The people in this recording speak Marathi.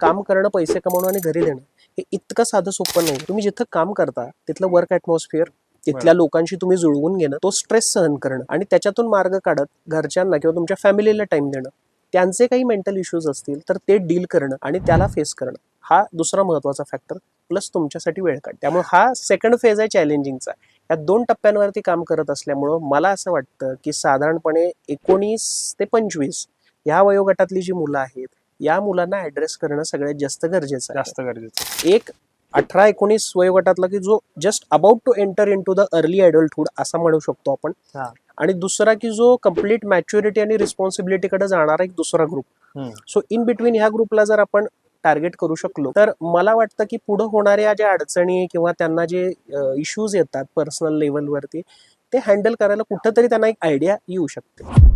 काम करणं पैसे कमवणं आणि घरी देणं हे इतकं साधं सोपं नाही. तुम्ही जिथं काम करता तिथलं वर्क ॲटमॉस्फिअर तिथल्या लोकांशी तुम्ही जुळवून घेणं तो स्ट्रेस सहन करणं आणि त्याच्यातून मार्ग काढत घरच्यांना किंवा तुमच्या फॅमिलीला टाइम देणं त्यांचे काही मेंटल इश्यूज असतील तर ते डील करणं आणि त्याला फेस करणं हा दुसरा महत्त्वाचा फॅक्टर प्लस तुमच्यासाठी वेळ काढ त्यामुळे हा सेकंड फेज आहे चॅलेंजिंगचा या दोन टप्प्यांवरती काम करत असल्यामुळं मला असं वाटतं की साधारणपणे एकोणीस ते पंचवीस ह्या वयोगटातली जी मुलं आहेत या मुलांना ऍड्रेस करणं सगळ्यात जास्त गरजेचं आहे. जास्त गरजेचं एक अठरा एकोणीस वयोगटातला की जो just about to enter into the early adulthood असं म्हणू शकतो आपण. आणि दुसरा की जो कंप्लीट मॅच्युरिटी आणि रिस्पॉन्सिबिलिटीकडे जाणारा एक दुसरा ग्रुप. सो इन बिटवीन ह्या ग्रुपला जर आपण टार्गेट करू शकलो तर मला वाटतं की पुढे होणाऱ्या ज्या अडचणी किंवा त्यांना जे इश्यूज येतात पर्सनल लेवलवरती ते हँडल करायला कुठंतरी त्यांना एक आयडिया येऊ शकते.